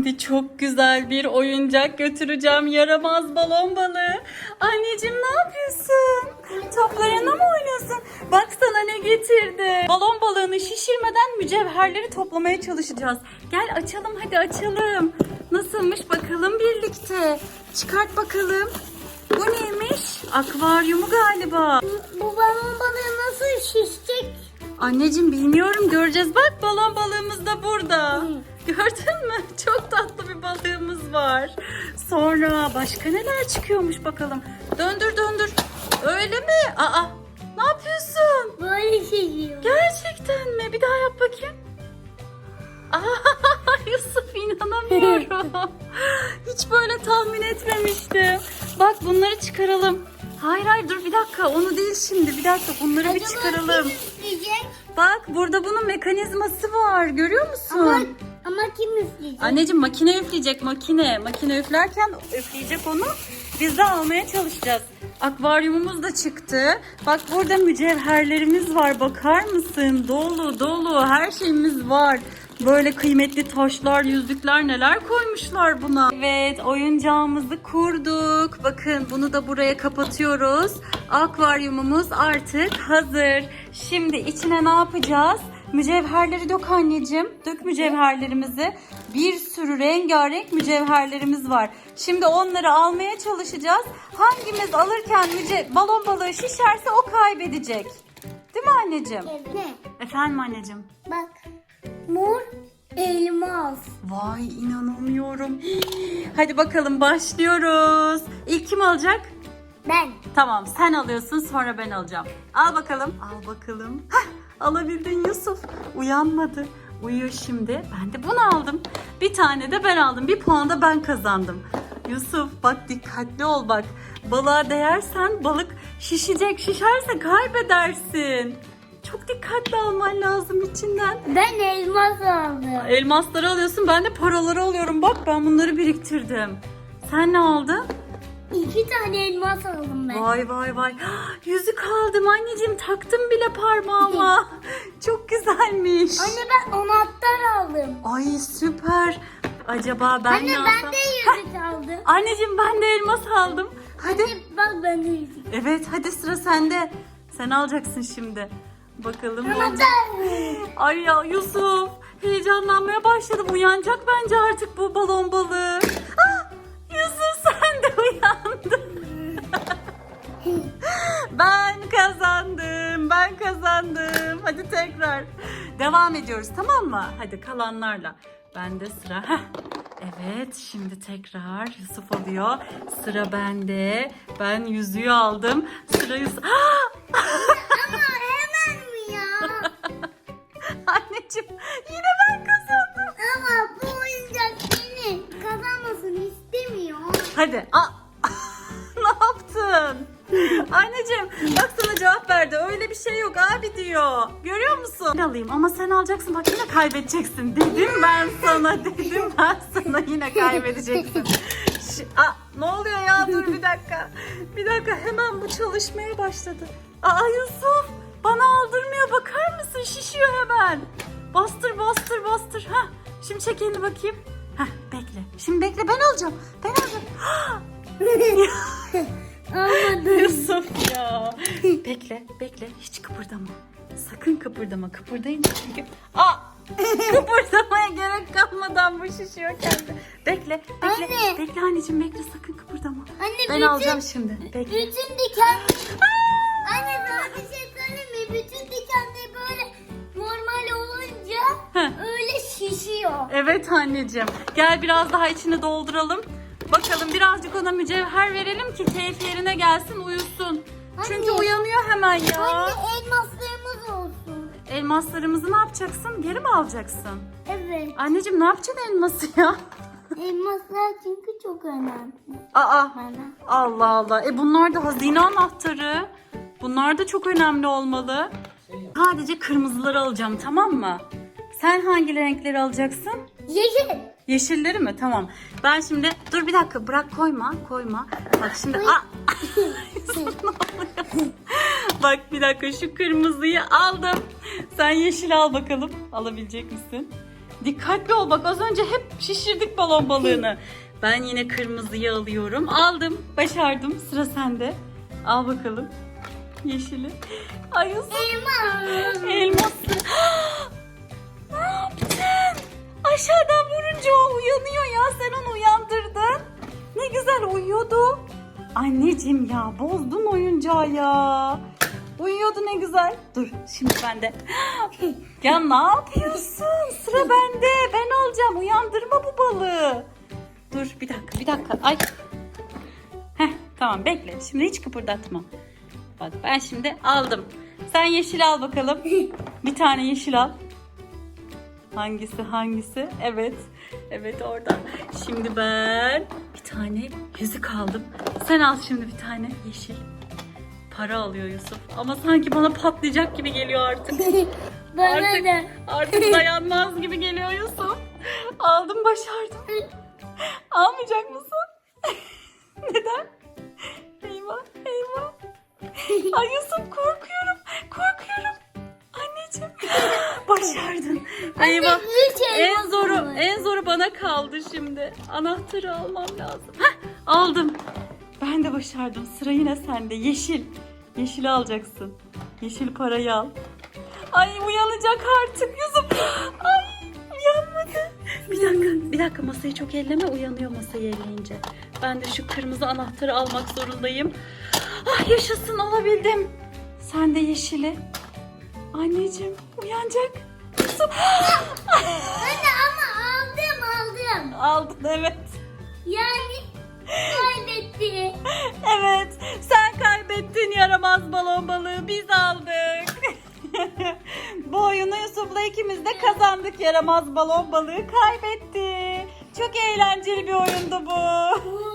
Şimdi çok güzel bir oyuncak götüreceğim. Yaramaz balon balığı. Anneciğim ne yapıyorsun? Toplarına mı oynuyorsun? Bak sana ne getirdi. Balon balığını şişirmeden mücevherleri toplamaya çalışacağız. Gel açalım hadi açalım. Nasılmış bakalım birlikte. Çıkart bakalım. Bu neymiş? Akvaryumu galiba. Bu balon balığı nasıl şişecek? Anneciğim bilmiyorum göreceğiz. Bak balon balığımız da burada. Gördün mü? Çok tatlı bir balığımız var. Sonra başka neler çıkıyormuş bakalım. Döndür döndür. Öyle mi? Aa ne yapıyorsun? Böyle şişiyor. Gerçekten mi? Bir daha yap bakayım. Aa, Yusuf inanamıyorum. Hiç böyle tahmin etmemiştim. Bak bunları çıkaralım. Hayır hayır dur bir dakika onu değil şimdi bir dakika bunları bir çıkaralım. Bak burada bunun mekanizması var. Görüyor musun? Ama, ama üfleyecek? Anneciğim makine üfleyecek makine. Makine üflerken üfleyecek onu. Biz de almaya çalışacağız. Akvaryumumuz da çıktı. Bak burada mücevherlerimiz var. Bakar mısın? Dolu dolu her şeyimiz var. Böyle kıymetli taşlar, yüzükler neler koymuşlar buna. Evet, oyuncağımızı kurduk. Bakın bunu da buraya kapatıyoruz. Akvaryumumuz artık hazır. Şimdi içine ne yapacağız? Mücevherleri dök anneciğim. Dök mücevherlerimizi. Bir sürü rengarenk mücevherlerimiz var. Şimdi onları almaya çalışacağız. Hangimiz alırken müce- balon balığı şişerse o kaybedecek. Değil mi anneciğim? Ne? Efendim anneciğim. Bak. Mor elmas. Vay inanamıyorum. Hadi bakalım başlıyoruz. İlk kim alacak? Ben. Tamam sen alıyorsun sonra ben alacağım. Al bakalım. Al bakalım. Hah, alabildin Yusuf. Uyanmadı. Uyuyor şimdi. Ben de bunu aldım. Bir tane de ben aldım. Bir puan da ben kazandım. Yusuf bak dikkatli ol bak. Balığa değersen balık şişecek. Şişerse kaybedersin. Çok dikkatli alman lazım içinden. Ben elmas aldım. Elmasları alıyorsun ben de paraları alıyorum. Bak ben bunları biriktirdim. Sen ne aldın? İki tane elmas aldım ben. Vay vay vay. Yüzük aldım anneciğim taktım bile parmağıma. Çok güzelmiş. Anne ben anahtar aldım. Ay süper. Acaba ben Anne ne ben alsam? de yüzük aldım. Anneciğim ben de elmas aldım. Hadi. Anne bak ben de yüzük. Evet hadi sıra sende. Sen alacaksın şimdi. Bakalım. ne olacak? Anahtar. Ay ya Yusuf heyecanlanmaya başladım. Uyanacak bence artık bu balon balığı. Ah, ben kazandım. Ben kazandım. Hadi tekrar. Devam ediyoruz tamam mı? Hadi kalanlarla. Bende sıra. Heh. Evet şimdi tekrar Yusuf alıyor. Sıra bende. Ben yüzüğü aldım. Sıra Yusuf. Ama hemen mi ya? Anneciğim yine ben kazandım. Ama bu oyuncak beni kazanmasını istemiyor. Hadi. Aa, ne yaptın? Anneciğim bak sana cevap verdi. Öyle bir şey yok abi diyor. Görüyor musun? Ben alayım ama sen alacaksın. Bak yine kaybedeceksin. Dedim ben sana. Dedim ben sana yine kaybedeceksin. Şi- Aa, ne oluyor ya? Dur bir dakika. Bir dakika hemen bu çalışmaya başladı. Aa Yusuf bana aldırmıyor. Bakar mısın? Şişiyor hemen. Bastır bastır bastır. Heh, şimdi çek elini bakayım. Heh, bekle. Şimdi bekle ben alacağım. Ben alacağım. Almadım. Yusuf ya. bekle, bekle. Hiç kıpırdama. Sakın kıpırdama. Kıpırdayınca çünkü... Aa! Kıpırdamaya gerek kalmadan bu şişiyor kendi. Bekle, bekle. Anne. Bekle anneciğim bekle. Sakın kıpırdama. Anne Ben bütün, alacağım şimdi. Bekle. bütün diken... Anne sana bir şey söyleyeyim mi? Bütün dikenleri böyle normal olunca öyle şişiyor. Evet anneciğim. Gel biraz daha içini dolduralım. Bakalım birazcık ona mücevher verelim ki keyif yerine gelsin uyusun. Çünkü Anne. uyanıyor hemen ya. Anne elmaslarımız olsun. Elmaslarımızı ne yapacaksın? Geri mi alacaksın? Evet. Anneciğim ne yapacaksın elması ya? Elmaslar çünkü çok önemli Aa bana. Allah Allah. E bunlar da hazine anahtarı. Bunlar da çok önemli olmalı. Sadece kırmızıları alacağım tamam mı? Sen hangi renkleri alacaksın? Yeşil. Yeşilleri mi? Tamam. Ben şimdi dur bir dakika bırak koyma koyma. Bak şimdi oluyor? Bak bir dakika şu kırmızıyı aldım. Sen yeşil al bakalım. Alabilecek misin? Dikkatli ol bak az önce hep şişirdik balon balığını. Ben yine kırmızıyı alıyorum. Aldım. Başardım. Sıra sende. Al bakalım. Yeşili. Ay. Elma. Elması. Aşağıdan vurunca o uyanıyor ya. Sen onu uyandırdın. Ne güzel uyuyordu. Anneciğim ya bozdun oyuncağı ya. Uyuyordu ne güzel. Dur şimdi bende. ya ne yapıyorsun? Sıra bende. Ben alacağım. Uyandırma bu balığı. Dur bir dakika bir dakika. Ay. Heh tamam bekle. Şimdi hiç kıpırdatma. Bak ben şimdi aldım. Sen yeşil al bakalım. Bir tane yeşil al. Hangisi hangisi? Evet. Evet orada. Şimdi ben bir tane yüzük aldım. Sen al şimdi bir tane yeşil. Para alıyor Yusuf. Ama sanki bana patlayacak gibi geliyor artık. Bana Artık- da. Artık dayanmaz gibi geliyor Yusuf. Aldım başardım. Almayacak mısın? Neden? Eyvah eyvah. Ay Yusuf korkuyorum. Korkuyorum. Anneciğim. Başardın. Eyvah. En zoru, en zoru bana kaldı şimdi. Anahtarı almam lazım. Heh, aldım. Ben de başardım. Sıra yine sende. Yeşil. Yeşil alacaksın. Yeşil parayı al. Ay uyanacak artık Yusuf. Ay uyanmadı. Bir dakika, bir dakika masayı çok elleme uyanıyor masayı elleyince. Ben de şu kırmızı anahtarı almak zorundayım. Ah yaşasın alabildim. Sen de yeşili. Anneciğim uyanacak. Yusuf. Anne ama aldım aldım. Aldın evet. Yani kaybetti. Evet sen kaybettin yaramaz balon balığı biz aldık. Bu oyunu Yusuf'la ikimiz de kazandık yaramaz balon balığı kaybetti. Çok eğlenceli bir oyundu bu.